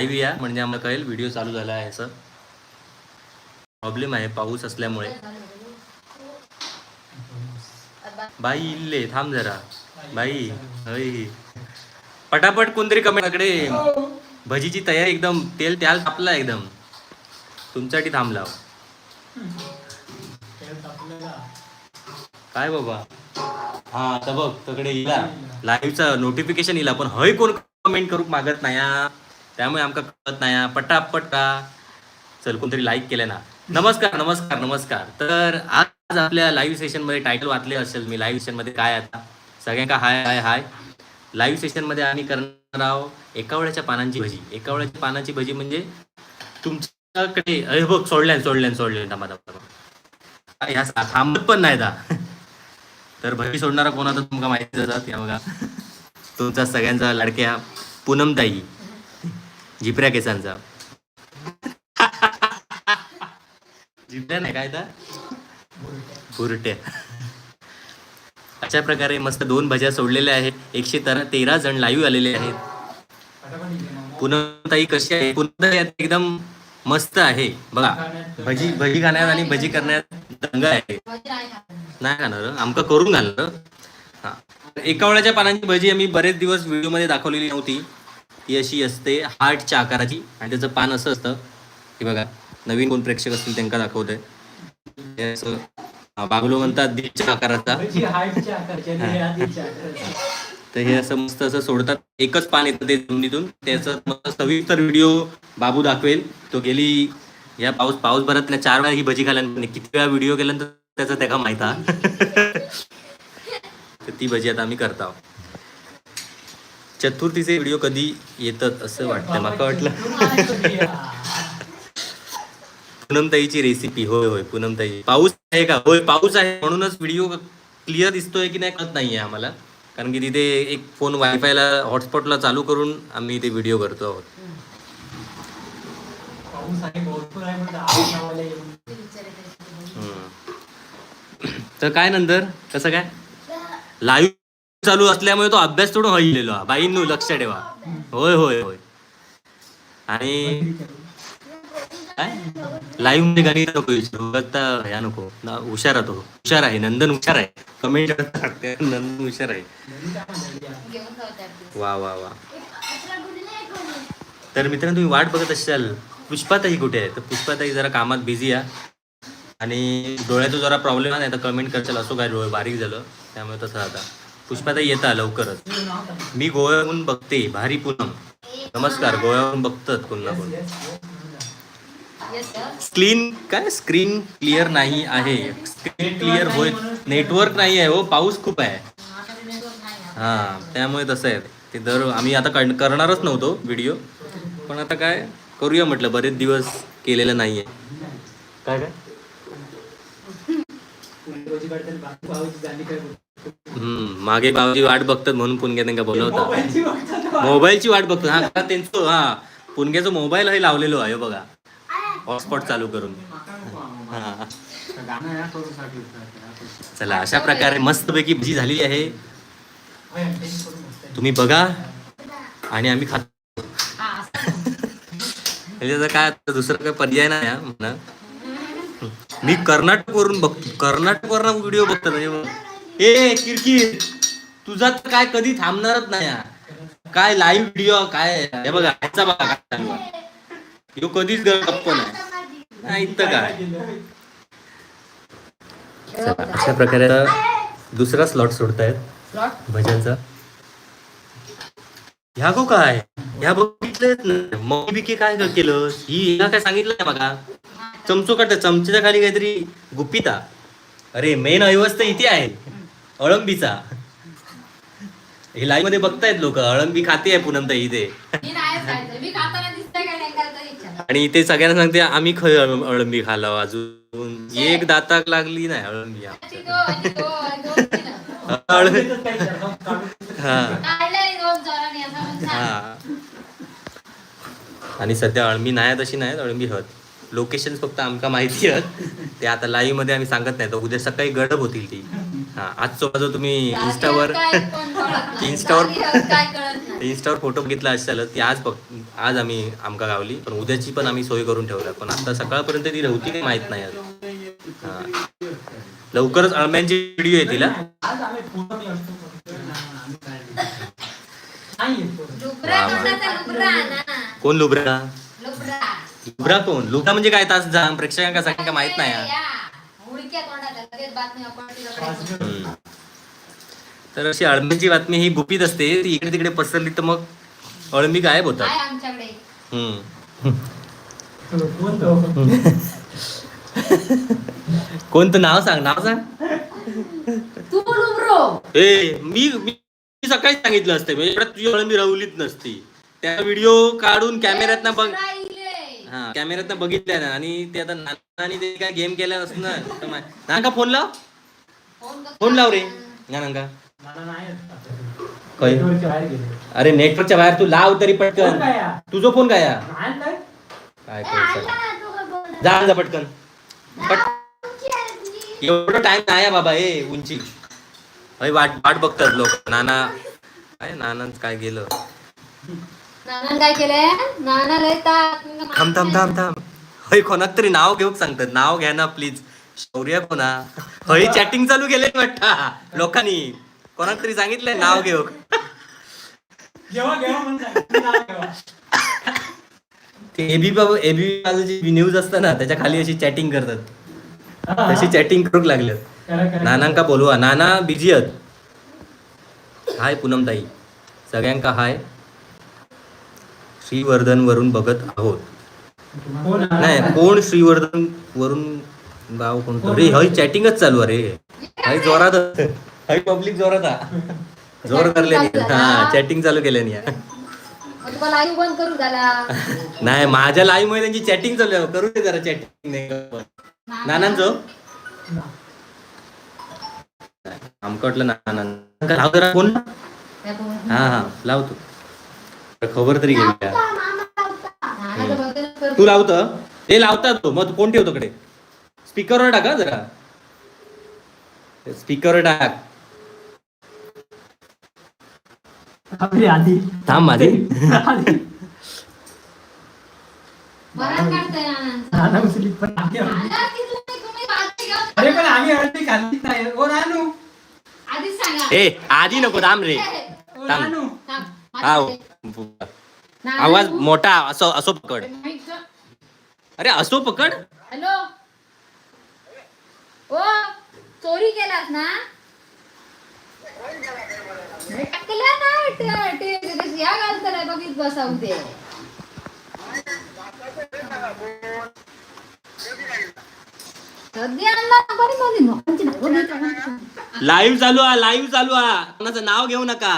या म्हणजे आम्हाला कळेल व्हिडिओ चालू झाला आहे असं. प्रॉब्लेम आहे पाऊस असल्यामुळे. बाई इल्ले थांब जरा. बाई हय. पटापट कोणतरी कमेंटकडे भजीची तयारी एकदम तेल त्याल तापला एकदम. तुमच्यासाठी थांबला काय बाबा? हा आता बघ तकडे इला. लाईव्हचा नोटिफिकेशन इला पण हय कोण कमेंट करू मागत नाही त्यामुळे आमका कळत नाही पटापट का? चल कोणतरी लाईक केलं ना. नमस्कार नमस्कार नमस्कार. तर आज आपल्या लाईव्ह सेशनमध्ये टायटल वाचले असेल मी लाईव्ह सेशनमध्ये काय आता? सगळ्यांका हाय हाय हाय लाईव्ह सेशनमध्ये आम्ही करणार आहोत एकावळ्याच्या पानांची भजी. एकावळ्याच्या पानांची भजी म्हणजे तुमच्याकडे अरे बघ सोडल्यान सोडल्यान सोडल्यान. थांबा थांबा ह्या थांबत पण नाही दा. तर भजी सोडणारा कोणाचा तुमका माहिती जातात या बघा. तुमचा सगळ्यांचा लाडक्या पूनमताई. झिपऱ्या केसांचा. झिपऱ्या नाही काय तर बुरट्या अशा प्रकारे मस्त दोन भज्या सोडलेल्या आहेत. एकशे तेरा जण लाईव्ह आलेले आहेत. पुनताई कशी आहे? पुन्हा एकदम मस्त आहे. बघा. भजी भजी खाण्यात आणि भजी करण्यात दंग आहे. नाही खाणार आमका करून घालणार एका एकावळ्याच्या पानांची भजी आम्ही बरेच दिवस व्हिडिओमध्ये दाखवलेली नव्हती. ती अशी असते हार्टच्या आकाराची आणि त्याचं पान असं असतं हे बघा नवीन कोण प्रेक्षक असतील त्यांना दाखवतंय. हे असं हा, बागलो म्हणतात दिलच्या आकाराचा तर हे असं मस्त असं सोडतात. एकच पान येतं ते जमिनीतून त्याचं सविस्तर व्हिडिओ बाबू दाखवेल. तो गेली या पाऊस पाऊस भरत चार वेळा ही भजी खाल्यानंतर किती वेळा व्हिडिओ केल्यानंतर त्याचं त्याला माहीत हा तर ती भजी आता आम्ही करत आहोत. चतुर्थीचे व्हिडिओ कधी येतात असं वाटतं मला वाटलं. पूनमताईची रेसिपी होय होय पूनमताई. पाऊस आहे का? होय पाऊस आहे. म्हणूनच व्हिडिओ क्लिअर दिसतोय की नाही कळत नाहीये आम्हाला. कारण की तिथे एक फोन वायफायला हॉटस्पॉटला चालू करून आम्ही ते व्हिडिओ करतो आहोत. हम्म. तर काय नंतर? कसं काय? लाईव्ह चालू असल्यामुळे तो अभ्यास थोडं हळलेलो हा लक्ष ठेवा. होय होय होय. आणि काय? लाईव्हमध्ये गाणी नको विचारू आता ह्या नको. ना हुशार आहे तो. हुशार आहे. नंदन हुशार आहे. कमेंट नंदन हुशार आहे. वा वा वा. तर मित्रांनो तुम्ही वाट बघत असाल पुष्पाताई कुठे आहे? तर पुष्पाताई जरा कामात बिझी आहे. आणि डोळ्याचा जरा प्रॉब्लेम आहे. तर कमेंट करशाल. असो काय डोळे बारीक झालं. त्यामुळे तसं आता. पुष्पाताई येता लवकरच. मी गोव्याहून बघते भारी पूनम. नमस्कार गोव्याहून बघतात पुन्हा कोण. स्क्रीन काय स्क्रीन क्लिअर नाही आहे. स्क्रीन क्लिअर होय नेटवर्क नाही आहे हो पाऊस खूप आहे. हा त्यामुळे तसं आहे. ते दर आम्ही आता करणारच नव्हतो व्हिडिओ. पण आता काय करूया म्हटलं बरेच दिवस केलेलं नाही आहे. काय काय? हम्म मागे बाबाची वाट बघतात म्हणून पुणग्या त्यांना बोलवतात. मोबाईलची वाट. बघतो हा का त्यांचं हा. पुणग्याचं मोबाईल हे लावलेलो आहे बघा. हॉटस्पॉट चालू करून. चला अशा प्रकारे मस्तपैकी भजी झालेली आहे. तुम्ही बघा. आणि आम्ही खातो. त्याच्याचं काय दुसरं काही पर्याय नाही म्हणा. मी कर्नाटक वरून बघतो. कर्नाटक वरून व्हिडिओ बघतो म्हणजे ए किरकिर. तुझा तर काय कधी थांबणारच नाही हा. काय लाईव्ह व्हिडिओ काय हे बघा ह्याचा बघा काय चालू आहे. ह्यो कधीच गप्प नाही. नाही इथं काय? चला, अशा प्रकारे आता दुसरा स्लॉट सोडतायत. भजनचा. ह्या गो काय? ह्या बघितलेत ना. मग बिकी काय केलं? ही हिला काय सांगितलं नाही बघा. चमचो काढता चमच्याच्या खाली काहीतरी गुपिता. अरे मेन अवस्था इथे आहे. अळंबीचा. हे लाईव्हमध्ये बघतायत लोक. अळंबी खाते आहे पुनमता इथे आणि इथे सगळ्यांना सांगते आम्ही अळ- अळंबी खालाव अजून. एक दाताक लागली नाही अळंबी अळंबी हा. हा आणि सध्या अळंबी नाही तशी नाही अळंबी हत. लोकेशन फक्त आमका माहिती आहेत. ते आता लाईव्हमध्ये आम्ही सांगत नाही तर उद्या सकाळी गडप होतील ती. हा आजचा तुम्ही इन्स्टावर नाही. इन्स्टावर फोटो बघितला असाल ते आज बघ आज आम्ही आमका गावली. पण उद्याची पण आम्ही सोय करून ठेवल्या पण आता सकाळपर्यंत ती होती काही माहीत नाही आज. हा. लवकरच अळम्यांची व्हिडिओ येतील ना? कोण लुबरा लुबरा कोण लुबरा म्हणजे काय? तास जा प्रेक्षकांका सगळ्यांका माहीत नाही. हा. हम्म. तर अशी अळमीची बातमी ही गुपित असते. ती इकडे तिकडे पसरली तर मग अळमी गायब होतात. आहे आमच्याकडे? हम्म. कोण तो? कोणतं नाव सांग? नाव सांग. तू लुबरो ए मी मी सकाळी सांगितलं असतं. म्हणजे एवढ्यात तुझी अळमी रवलीच नसती. त्या व्हिडिओ काढून कॅमेऱ्यात ना बघ. हा कॅमेऱ्यात बघितल्या ना आणि ते आता नानाने ते काय गेम केल्या असणार नानका फोन लाव फोन लाव रे नानका. काय? अरे नेटवर्कच्या बाहेर तू लाव तरी पटकन काय? तुझं फोन काय नाही. काय ना? जा जा पटकन पट तुझी. एवढं टाइम नाही आहे बाबा ए उंची अरे वाट वाट बघतात लोक नाना काय नानाच काय गेलं नानानं काय केलंय? नाना लय थांब थांब थांब थांब. हय कोणाक तरी नाव घेऊक सांगतात. नाव घ्या ना प्लीज शौर्य कोणा? हय चॅटिंग चालू केले वाटतं. लोकांनी. कोणाक तरी सांगितलंय नाव घेऊक. ते एबी बाबा एबी माझं जी न्यूज असतं ना त्याच्याखाली अशी चॅटिंग करतात. तशी चॅटिंग करूक लागले करा, करा. नानांका बोलवा. नाना बिझी आहेत. हाय पूनमताई. सगळ्यांका हाय. श्रीवर्धन वरून बघत आहोत? नाही कोण श्रीवर्धन वरून गाव कोणतं? रे हय चॅटिंगच चालू आहे रे. हय जोरात. हय पब्लिक जोरात हा. जोर करले हा चॅटिंग चालू केल्यानी हा. मग तुला लाईव्ह बंद करू झाला. नाही माझ्या लाईव्हमध्ये त्यांची चॅटिंग चालू आहे. करू दे जरा चॅटिंग नानांचो? आमका वाटलं नाना लाव जरा फोन. त्या फोन- हा हा लावतो खबर तरी घेऊया. तू लावत? हे लावतात तो. मग फोन ठेवतो कडे? स्पीकरवर टाका जरा. स्पीकरवर टाक. आधी थांब माझी आधी. ए नको थांब रे. थांब. हा आवाज मोठा असो असो पकड. अरे असो पकड? हॅलो? ओ चोरी केलास ना? टाकलं ना ट- ट- या घालतलाय बघित बसाऊ दे. लाईव्ह चालू आ लाईव्ह चालू आ कोणाचं नाव घेऊ नका.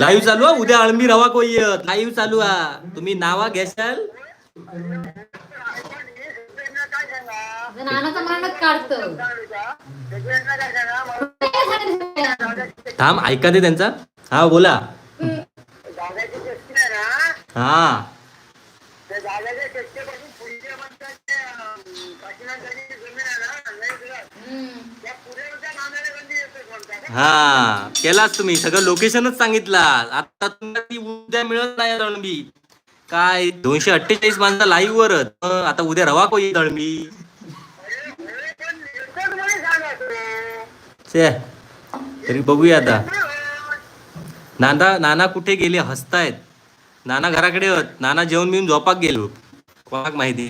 लाईव्ह चालू आ उद्या अळमी रवा कोई लाईव्ह चालू आ तुम्ही नावा घेशाल थांब ऐका ते त्यांचा. हा बोला. हा. हा केलाच तुम्ही. सगळं लोकेशनच सांगितला आता तुम्हाला उद्या मिळत नाही दळंबी काय? दोनशे अठ्ठेचाळीस माणसं लाईव्ह वरच हं, आता उद्या रवा कोई दळंबी तरी बघूया आता. नाना नाना कुठे गेले? हसतायत. नाना घराकडे होत नाना जेवण बिवून झोपाक गेलो. कोणाक माहिती?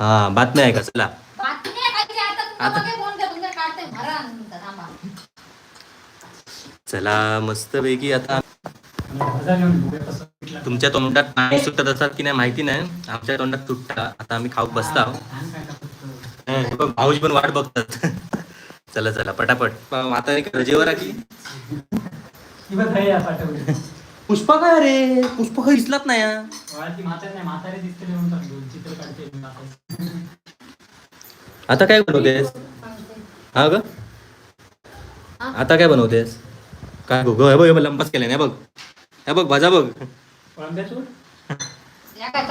हा बातम्या आहे का चला बातमी आता तुमचा आता- बघे फोन कर तुमच्या काढते भरा नंतर थांबा चला मस्त पैकी आता तुमच्या तोंडात पाणी सुटत असतात की नाही माहिती नाही. आमच्या तोंडात सुटता. आता आम्ही खाऊ बसता भाऊजी पण वाट बघतात. चला चला पटापट. आता एक रजेवर आली आहे की. पुष्पा काय अरे पुष्पा काय दिसलात नाही आता काय बनवतेस? हा ग? आता काय बनवतेस? काय गो ग हे बघ हे बघ, हे बघ हे बघ भाजा बघ? या काय?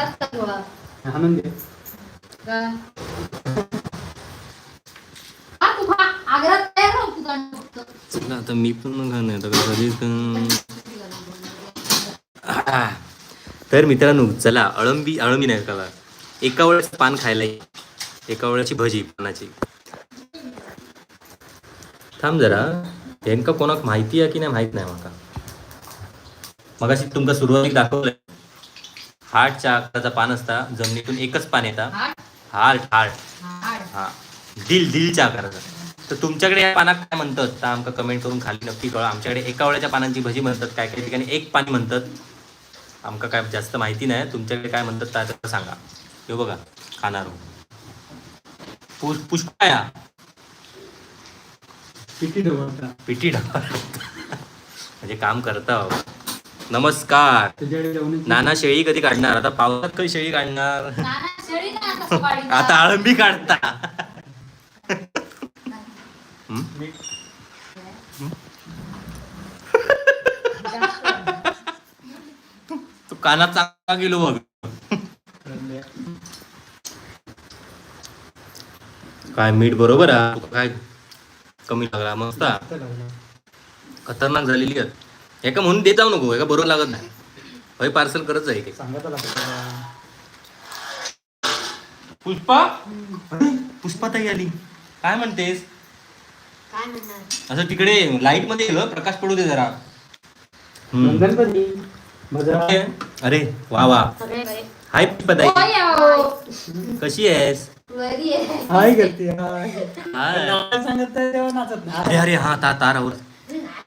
हा, तू खा. आग्र्यात राहू फक्त चला आता मी पण मग आता आ. तर मित्रांनो चला अळंबी अळंबी नाही का एका वेळेस पान खायला ये. एका वेळेची भजी पानाची थांब जरा हेंका कोणाक माहिती आहे की नाही माहीत नाही माका मगाशी तुमका सुरुवातीक दाखवलंय. हार्टच्या आकाराचा पान असता जमिनीतून एकच पान येता. हार्ट? हार्ट हा. दिल दिलच्या आकाराचा. तर तुमच्याकडे या पानाक काय म्हणतात? तर आमका कमेंट करून खाली नक्की कळा आमच्याकडे एका वळ्याच्या पानांची भजी म्हणतात काय काही ठिकाणी एक पाणी म्हणतात. आमका काय जास्त माहिती नाही. तुमच्याकडे काय म्हणतात काय सांगा. हे बघा खाणार पुष पुष्पाया ढवळता. पिटी म्हणजे काम करता हो. नमस्कार. तुझ्याकडे जाऊन नाना शेळी कधी काढणार? आता पावसात कधी शेळी काढणार? नाना शेळी ना आता सकाळी आता आळंबी काढता? तू कानात चांगला गेलो बघ. काय मीठ बरोबर आहे? काय? कमी लागला मस्त हा. खतरनाक झालेली आहे एका म्हणून देत जाऊ नको एका बरोबर लागत नाही. हय पार्सल करत जाईल पुष्पा? पुष्पा ताई आली. काय म्हणतेस? काय म्हणणार? असं तिकडे लाइटमध्ये ये ग प्रकाश पडू दे जरा. अरे वा वा. हाय पुष्पा ताई. अहो. कशी आहेस? हाय करते हाय. हाय. नाव सांगत नाही तेव्हा नाचत नाही. अरे अरे हा ता तार आवर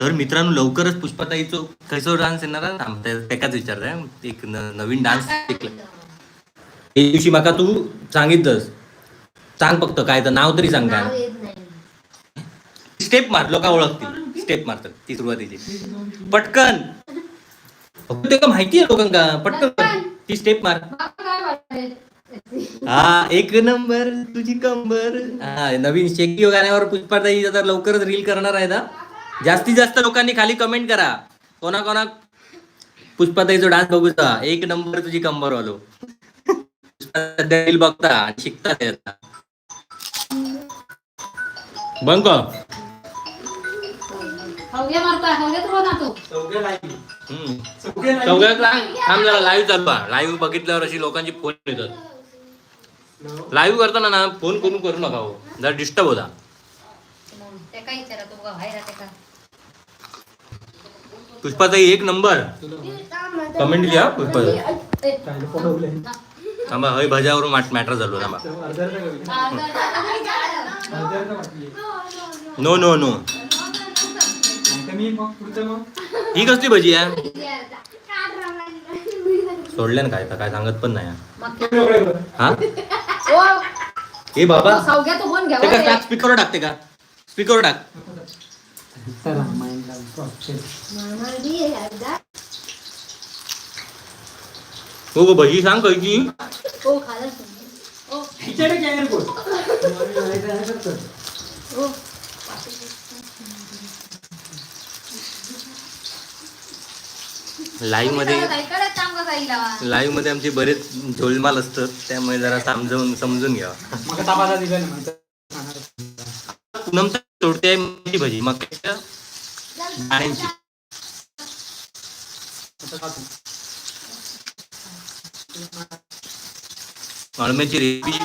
तर मित्रांनो लवकरच पुष्पाताईचं कैसो डान्स येणार आहे? ते- तेकाच विचारताय एक न- नवीन डान्स शिकलं एक दिवशी माका तू सांगितलंस. सांग फक्त काय तर नाव तरी सांग नाव काय येत नाही. स्टेप मार लोक ओळखतील? स्टेप मारतात ती सुरुवातीची. पटकन. फक्त ते का माहिती आहे लोकांका पटकन. ती स्टेप मार. बाबा काय वाटतंय? हा एक नंबर तुझी कंबर. हा नवीन शेकी गाण्यावर पुष्पाताई आता लवकरच रील करणार आहे ना जास्तीत जास्त लोकांनी खाली कमेंट करा. कोणा कोणा? पुष्पाताईचा डान्स बघूचा एक नंबर तुझी कंबर वालो रील बघता आणि शिकता ते आता. बंक. लाईव्ह चालू लाईव्ह बघितल्यावर अशी लोकांची फोन येतात. लाईव्ह करताना ना फोन करून करू नका हो. जरा डिस्टर्ब होता. पुष्पाताई एक नंबर कमेंट लिहा पुष्पाताई पडवले थांबा हय भजावरून मॅटर झालो थांबा. नो नो नो ही कसली भजी आहे? सोडल्या ना काय काय सांगत पण नाही. हा? ओ, ए बाबा तो सावग्या तो फोन ते का घ्यावा टाक स्पीकरवर टाकते का स्पीकरवर टाक. हो गो भजी सांग ओ. ओ, करतं. ओ. लाईव्हमध्ये. लाईव्हमध्ये आमचे बरेच झोलमाल असतात त्यामुळे जरा समजून समजून घ्या आहे मोठी भजी दाण्यांची. अळम्याची रेसिपी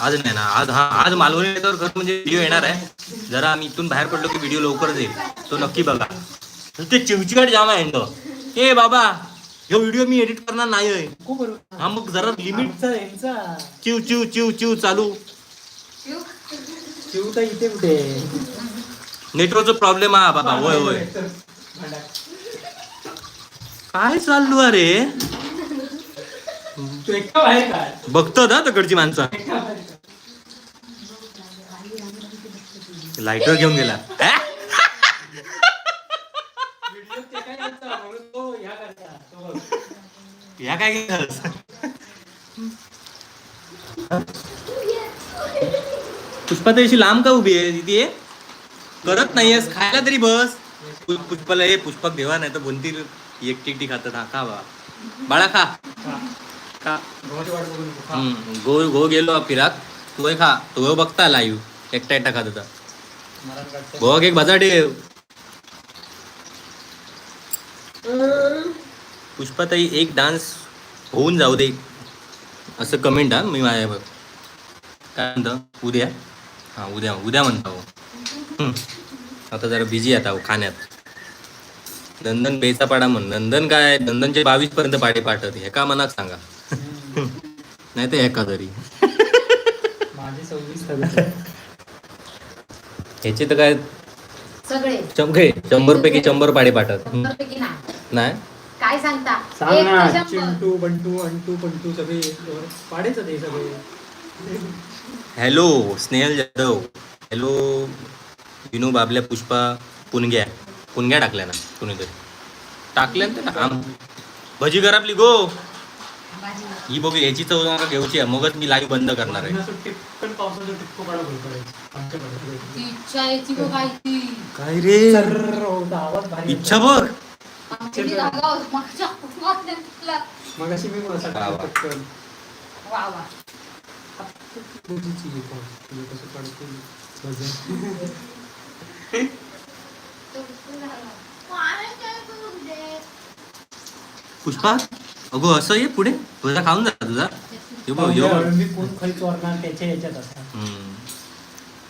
आज नाही ना आज हा आज मालवणी खरं म्हणजे व्हिडिओ येणार आहे. जरा आम्ही इथून बाहेर पडलो की व्हिडिओ लवकरच येईल तो नक्की बघा. ते चिवचिकाट जाम आहे तो. ए बाबा ह्यो व्हिडिओ मी एडिट करणार नाही आहे. खूप बरोबर. हा मग जरा लिमिट आमचा यांचा. चिव चिव चिव चिव चालू. शिवता इथे कुठे? नेटवर्कचा प्रॉब्लेम हा बाबा. होय होय. काय चाललो अरे तू एकटा बाहेर काय बघतो ना तिकडची माणसं? लाईटर घेऊन गेला अ? व्हिडिओ ते काय करता? म्हणून तो ह्या करता. तो बघ. या काय पुष्पा तशी लांब का उभी आहे? तिथे करत नाहीयेस खायला तरी बस. पुष्पाला हे पुष्पक देवा नाही तर बोलतील एकटी एकटी खातात हा खा बा. बाळा खा. खा. गो गो गेलो फिराक. तू खा. तो बघता लाईव्ह एकटा एकटा खात होता. भोग एक बजाडे. पुष्पाताई एक डान्स होऊन जाऊ दे असं कमेंट हा मी माझ्या बघ. काय म्हणतो? उद्या? हां उद्या उद्या म्हणतो हो. आता जरा बिझी आता हो खाण्यात. नंदन बेचा पाडा म्हण नंदन काय? नंदनचे बावीस पर्यंत पाडे पाठत हे का मनाक सांगा. नाही तर एका तरी. ह्याचे तर काय? सगळे. चमके शंभर पैकी शंभर पाडे नाही. नाही? काय सांगता? सांग एक ना ते शंभर. चिंटू बंटू अंटू पंटू सगळे पाडेच ते सगळे. हॅलो स्नेहल जाधव. हॅलो विनू बाबल्या पुष्पा पुनग्या. पुनग्या टाकल्या ना कुणीतरी. टाकल्या ना? आम भजी घरातली गो. भाजी. ही बघू याची चव मला घेऊची आहे. मगच मी लाईव्ह बंद करणार आहे. असं टिपकन पावसाचं टिपको काढा भर पडायचं. आमच्याकडे ती इच्छा याची काय ती काय रे? सर्र होता, आवाज भारी इच्छा बघ. मग अशी मी. पटकन वा वा. हे कसं काढतो. पुष्पा अगो असं ये पुढे. तुझा खाऊन जा तुझा. बघ यो. खाली.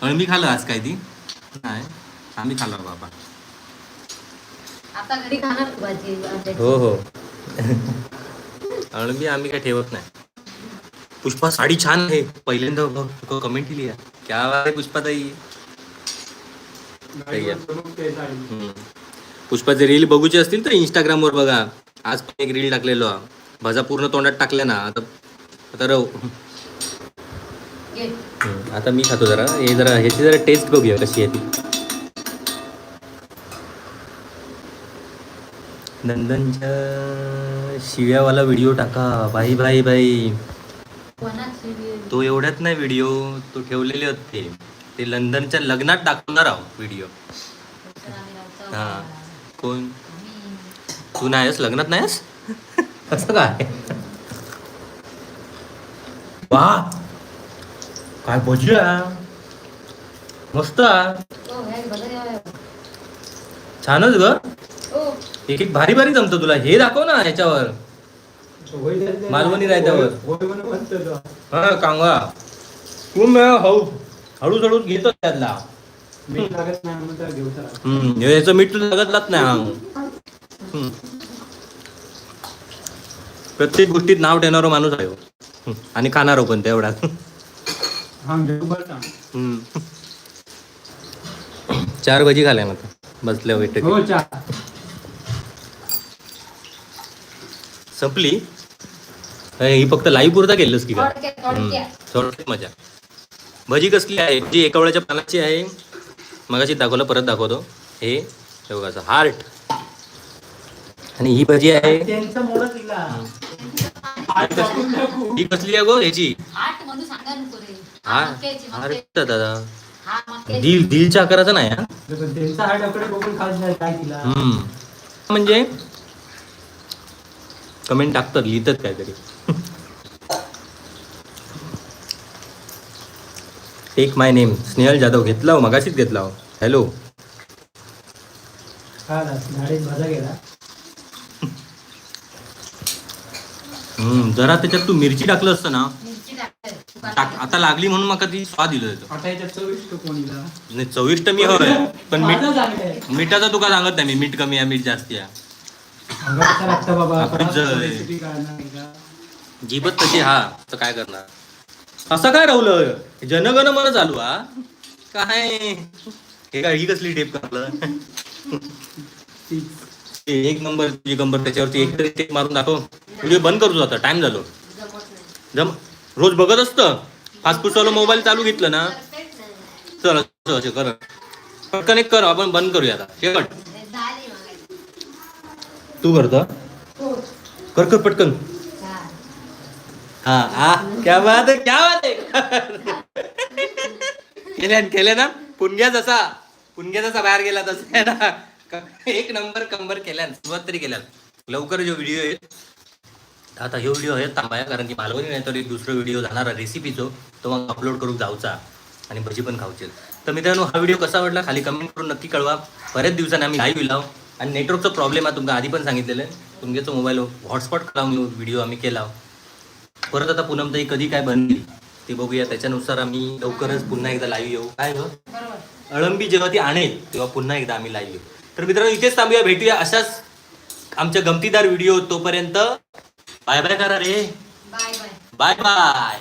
अळमी खाल्लं आज काय ती नाही. आम्ही खाल्लो बाबा. आता घरी खाणार तू भाजी. हो हो अळंबी आम्ही काय ठेवत नाही पुष्पा साडी छान आहे पहिल्यांदा बघ तुका कमेंट केली आहे क्या आहे पुष्पाताई गाडीवर बनवून ते जाईल. हम्म. पुष्पाचे रील बघूचे असतील तर इंस्टाग्रामवर बघा आज पण एक रील टाकलेलो हा. भजा पूर्ण तोंडात टाकल्या ना आता आता रव घे. हम्म. आता मी खातो जरा हे जरा ह्याची जरा टेस्ट बघूया कशी आहे ती नंदनच्या शिव्यावाला व्हिडिओ टाका. बाई बाई बाई तो एवढ्यात नाही व्हिडिओ तो ठेवलेले होते ते. लंडनच्या लग्नात दाखवणार आहोत व्हिडिओ हा. कोण? तू नाहीस लग्नात नाहीस कसं काय? वा. काय भजी. मस्त. हो. छानच ग. एक एक भारी भारी जमतं तुला हे दाखव ना ते. मालवणी रायत्यावर. तो. हा कांगा तू म हळू हळू हळू घेतो त्यातला लागत याचं मीठ लागतलाच नाही हम्म. प्रत्येक गोष्टीत नाव ठेवणारा माणूस आहे हो. हम्म. आणि खाणार पण तेवढा हा. चार भजी खाल्या आता बसल्या वेट हो चा संपली? ही फक्त लाईव्ह पुरता केलंस की काय थोडक्यात- मजा. भजी कसली आहे? जी एका वेळेच्या पानाची आहे. मगाशी दाखवलं परत दाखवतो. हे बघा असं हार्ट आणि ही भजी आहे. ही कसली? आहे गो ह्याची? आठ म्हणून सांगा नको रे हा? हा. हार्ट दादा. दिल दिलच्या आकाराचा नाही हा जसं त्यांचा हा डकडे बघून खास नाही काय तिला हम्म. म्हणजे कमेंट टाकतात लिहितात काहीतरी. Take my name Snehal Jadhav घेतला हो मगाशीच घेतला हो. हॅलो हा जरा त्याच्यात तू मिरची टाकलं असतं ना. टाक. आता लागली म्हणून मका ती स्वाद दिलं होतं आता याच्यात चविष्ट कोणीला नाही चविष्ट मी होय पण मीठ. मिठाचं तुका सांगत नाही मी मीठ कमी आहे मीठ जास्ती आहे. लागतं बाबा? जीबत तशी हा तर काय करणार असं काय राहुलं जनगण मन चालू हा काय हे काय ही कसली टेप करलं तीच. एक नंबर तुझी नंबर त्याच्यावरती एक तरी टेप मारून दाखव व्हिडिओ बंद करू आता टाइम झालो. जम रोज बघत असतं फास्ट फूडवाला मोबाईल चालू घेतलं ना. चल कर पटकन एक कर आपण बंद करूया आता शेवट. तू करतो? हो. कर कर पटकन. हा. हा. हा क्या बात आहे क्या बात आहे केल्या केल्या ना? पुणग्या जसा पुणग्या जसा बाहेर गेला तसा ना. एक नंबर कंबर केल्यान सुरुवात तरी केल्यान. लवकर जो व्हिडिओ आहे आता ह्यो व्हिडिओ आहे थांबाया कारण की मालवणी नाही तरी दुसरं व्हिडिओ जाणार रेसिपीचो तो मग अपलोड करून जाऊचा आणि भजी पण खाऊचे तर मित्रांनो हा व्हिडिओ कसा वाटला? खाली कमेंट करून नक्की कळवा. बऱ्याच दिवसांनी आम्ही लाईव्ह इलाव आणि नेटवर्कचा प्रॉब्लेम आहे तुमका आधी पण सांगितलेलं आहे. तुमच्याचं मोबाईल हॉटस्पॉट लावून व्हिडिओ आम्ही केला. परत आता पूनमताई कधी काय बनली ते बघूया. त्याच्यानुसार आम्ही लवकरच पुन्हा एकदा लाईव्ह येऊ. काय गं? अळंबी जेव्हा ती आणेल तेव्हा पुन्हा एकदा आम्ही लाईव्ह येऊ. तर मित्रांनो इथेच थांबूया भेटूया अशाच आमच्या गमतीदार व्हिडिओ तोपर्यंत. बाय बाय करा रे. Bye bye. Bye bye.